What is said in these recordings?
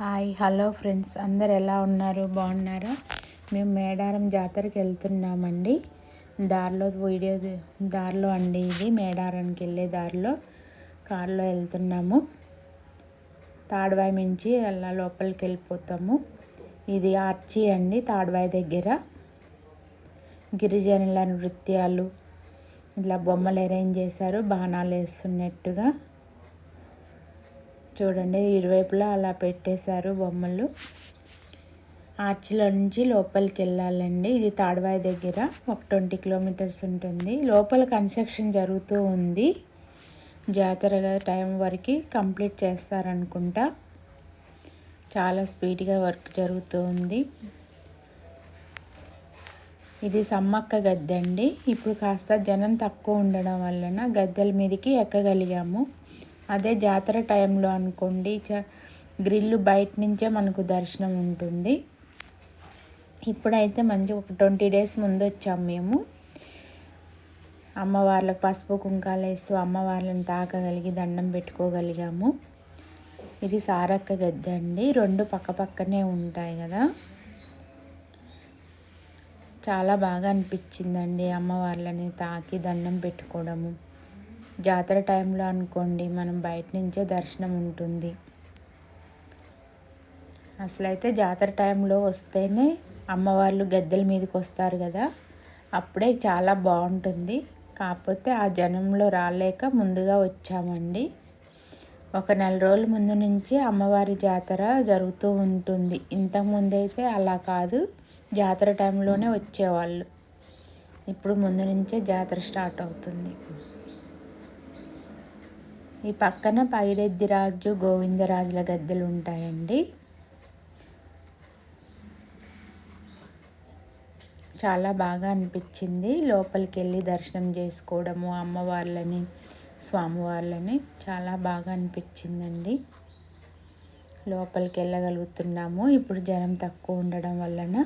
Hi hello friends. అందరు ఎలా ఉన్నారు? బాగున్నారా? మేము మేడారం జాతరకి వెళ్తున్నామండి. దారిలో వీడియో దారిలో అండి ఇది. మేడారానికి వెళ్ళే దారిలో కారులో వెళ్తున్నాము. తాడ్వాయి నుంచి అలా లోపలికి వెళ్ళిపోతాము. ఇది ఆర్చి అండి తాడ్వాయి దగ్గర. గిరిజనుల నృత్యాలు ఇలా బొమ్మలు అరేంజ్ చేశారు బాణాలు వేస్తున్నట్టుగా. చూడండి ఇరువైపులా అలా పెట్టేశారు బొమ్మలు. ఆర్చిలో నుంచి లోపలికి వెళ్ళాలండి. ఇది తాడవాయి దగ్గర ఒక ట్వంటీ కిలోమీటర్స్ ఉంటుంది. లోపల కన్స్ట్రక్షన్ జరుగుతూ ఉంది. జాతర టైం వరకు కంప్లీట్ చేస్తారనుకుంటా. చాలా స్పీడ్గా వర్క్ జరుగుతూ ఉంది. ఇది సమ్మక్క గద్దె అండి ఇప్పుడు కాస్త జనం తక్కువ ఉండడం వలన గద్దెల మీదకి ఎక్కగలిగాము. అదే జాతర టైంలో అనుకోండి గ్రిల్లు బయట నుంచే మనకు దర్శనం ఉంటుంది. ఇప్పుడైతే మంచి ఒక ట్వంటీ డేస్ ముందు వచ్చాము మేము. అమ్మవార్లకు పసుపు కుంకాలు వేస్తూ అమ్మవార్లను తాకగలిగి దండం పెట్టుకోగలిగాము. ఇది సారక్క గద్దె అండి. రెండు పక్క పక్కనే ఉంటాయి కదా. చాలా బాగా అనిపించిందండి అమ్మవార్లని తాకి దండం పెట్టుకోవడము. జాతర టైంలో అనుకోండి మనం బయట నుంచే దర్శనం ఉంటుంది. అసలైతే జాతర టైంలో వస్తేనే అమ్మవార్లు గద్దెల మీదకి వస్తారు కదా అప్పుడే చాలా బాగుంటుంది. కాకపోతే ఆ జనంలో రాలేక ముందుగా వచ్చామండి. ఒక నెల రోజుల ముందు నుంచి అమ్మవారి జాతర జరుగుతూ ఉంటుంది. ఇంతకుముందైతే అలా కాదు జాతర టైంలోనే వచ్చేవాళ్ళు. ఇప్పుడు ముందు నుంచే జాతర స్టార్ట్ అవుతుంది. ఈ పక్కన పైడెద్దిరాజు గోవిందరాజుల గద్దెలు ఉంటాయండి చాలా బాగా అనిపించింది. లోపలికి వెళ్ళి దర్శనం చేసుకోవడము అమ్మవార్లని స్వామివార్లని చాలా బాగా అనిపించిందండి. లోపలికి వెళ్ళగలుగుతున్నాము ఇప్పుడు జనం తక్కువ ఉండడం వలన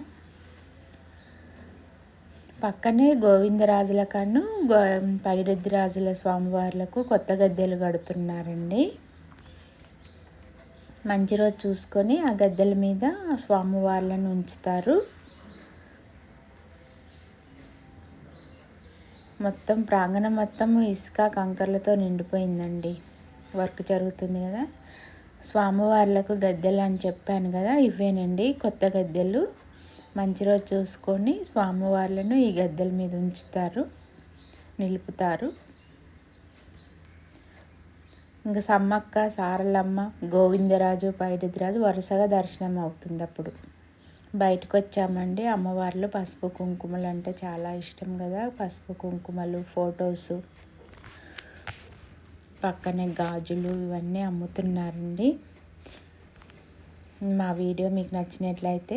పక్కనే గోవిందరాజుల కన్ను గో రాజుల స్వామివార్లకు కొత్త గద్దెలు కడుతున్నారండి. మంచి రోజు చూసుకొని ఆ గద్దెల మీద స్వామివార్లను ఉంచుతారు. మొత్తం ప్రాంగణం మొత్తం ఇసుక కంకర్లతో నిండిపోయిందండి. వర్క్ జరుగుతుంది కదా. స్వామివార్లకు గద్దెలు అని చెప్పాను కదా ఇవేనండి కొత్త గద్దెలు. మంచి రోజు చూసుకొని స్వామివార్లను ఈ గద్దెల మీద ఉంచుతారు నిలుపుతారు. ఇంకా సమ్మక్క సారలమ్మ గోవిందరాజు పైడిదిరాజు వరుసగా దర్శనం అవుతుంది అప్పుడు. బయటకు వచ్చామండి. అమ్మవార్లు పసుపు కుంకుమలు అంటే చాలా ఇష్టం కదా. పసుపు కుంకుమలు ఫొటోస్ పక్కనే గాజులు ఇవన్నీ అమ్ముతున్నారండి. మా వీడియో మీకు నచ్చినట్లయితే